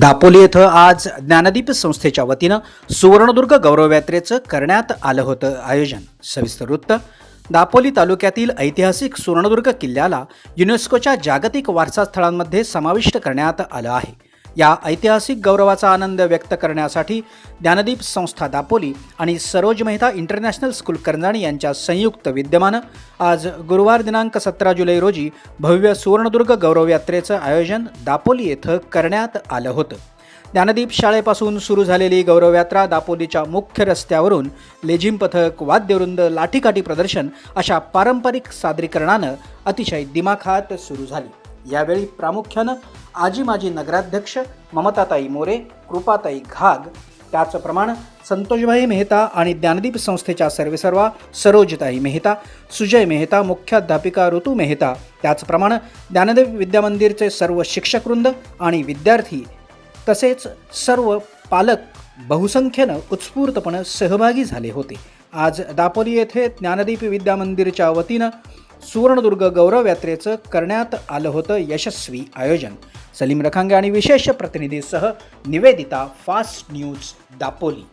दापोली येथं आज ज्ञानदीप संस्थेच्या वतीनं सुवर्णदुर्ग गौरवयात्रेचं करण्यात आलं होतं आयोजन. सविस्तर वृत्त दापोली तालुक्यातील ऐतिहासिक सुवर्णदुर्ग किल्ल्याला युनेस्कोच्या जागतिक वारसा स्थळांमध्ये समाविष्ट करण्यात आलं आहे. या ऐतिहासिक गौरवाचा आनंद व्यक्त करण्यासाठी ज्ञानदीप संस्था दापोली आणि सरोज मेहता इंटरनॅशनल स्कूल करंजाणी यांच्या संयुक्त विद्यमानं आज गुरुवार दिनांक सतरा जुलै रोजी भव्य सुवर्णदुर्ग गौरव यात्रेचं आयोजन दापोली येथं करण्यात आलं होतं. ज्ञानदीप शाळेपासून सुरू झालेली गौरवयात्रा दापोलीच्या मुख्य रस्त्यावरून लेझिम पथक वाद्यवृंद लाठीकाठी प्रदर्शन अशा पारंपरिक सादरीकरणानं अतिशय दिमाखात सुरू झाली. यावेळी प्रामुख्यानं आजी माजी नगराध्यक्ष ममताताई मोरे कृपाताई घाग त्याचप्रमाणे संतोषभाई मेहता आणि ज्ञानदीप संस्थेच्या सर्वेसर्वा सरोजताई मेहता सुजय मेहता मुख्याध्यापिका ऋतू मेहता त्याचप्रमाणे ज्ञानदेव विद्यामंदिरचे सर्व शिक्षकवृंद आणि विद्यार्थी तसेच सर्व पालक बहुसंख्येनं उत्स्फूर्तपणे सहभागी झाले होते. आज दापोली येथे ज्ञानदीप विद्यामंदिरच्या वतीनं सुवर्णदुर्ग गौरव यात्रेचं करण्यात आलं होतं यशस्वी आयोजन. सलीम रखांगे आणि विशेष प्रतिनिधीसह निवेदिता फास्ट न्यूज दापोली.